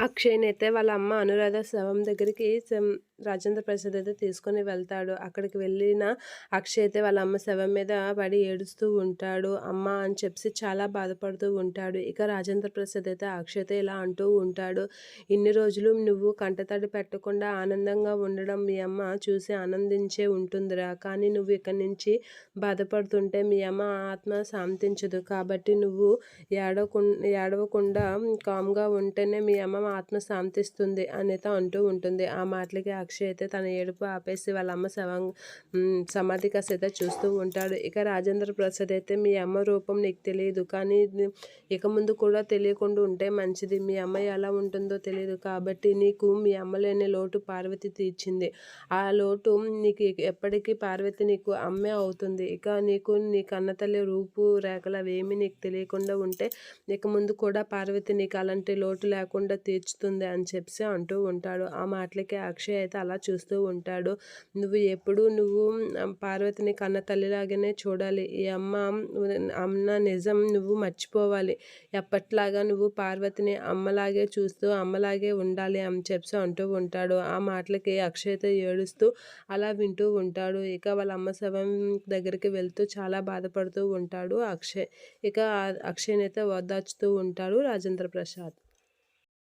అక్షయ్‌నైతే వాళ్ళ అమ్మ అనురాధ శవం దగ్గరికి సం రాజేంద్ర ప్రసాద్ అయితే తీసుకొని వెళ్తాడు. అక్కడికి వెళ్ళిన అక్షయ్ అయితే వాళ్ళ అమ్మ శవం మీద పడి ఏడుస్తూ ఉంటాడు. అమ్మ అని చెప్పి చాలా బాధపడుతూ ఉంటాడు. ఇక రాజేంద్ర ప్రసాద్ అయితే అక్షయ్‌తో ఇలా అంటూ ఉంటాడు. ఇన్ని రోజులు నువ్వు కంటతడి పెట్టకుండా ఆనందంగా ఉండడం మీ అమ్మ చూసి ఆనందించే ఉంటుందిరా. కానీ నువ్వు ఇక్కడి నుంచి బాధపడుతుంటే మీ అమ్మ ఆత్మ శాంతించదు. కాబట్టి నువ్వు ఏడవకుం ఏడవకుండా కామ్‌గా ఉంటేనే మీ అమ్మ ఆత్మ శాంతిస్తుంది అనేది అంటూ ఉంటుంది. ఆ మాటలకి అక్షయ్ అయితే తన ఏడుపు ఆపేసి వాళ్ళ అమ్మ శవం సమాధి కాస్త అయితే చూస్తూ ఉంటాడు. ఇక రాజేంద్ర ప్రసాద్ అయితే మీ అమ్మ రూపం నీకు తెలియదు. కానీ ఇక ముందు కూడా తెలియకుండా ఉంటే మంచిది. మీ అమ్మ ఎలా ఉంటుందో తెలియదు. కాబట్టి నీకు మీ అమ్మ లేని లోటు పార్వతి తీర్చింది. ఆ లోటు నీకు ఎప్పటికీ పార్వతి నీకు అమ్మే అవుతుంది. ఇక నీకు నీ కన్నతల్లి రూపు రేఖలు అవేమీ నీకు తెలియకుండా ఉంటే ఇక ముందు కూడా పార్వతి నీకు అలాంటి లోటు లేకుండా తీర్చుతుంది అని చెప్పి అంటూ ఉంటాడు. ఆ మాటలకి అక్షయ్ అయితే అలా చూస్తూ ఉంటాడు. నువ్వు ఎప్పుడు నువ్వు పార్వతిని కన్న తల్లిలాగానే చూడాలి. ఈ అమ్మ అమ్మ నిజం నువ్వు మర్చిపోవాలి. ఎప్పట్లాగా నువ్వు పార్వతిని అమ్మలాగే చూస్తూ అమ్మలాగే ఉండాలి అని చెప్పి అంటూ ఉంటాడు. ఆ మాటలకి అక్షయత ఏడుస్తూ అలా వింటూ ఉంటాడు. ఇక వాళ్ళ అమ్మ శవం దగ్గరికి వెళ్తూ చాలా బాధపడుతూ ఉంటాడు అక్షయ్. ఇక అక్షయ్‌నైతే ఓదార్చుతూ ఉంటాడు రాజేంద్ర ప్రసాద్.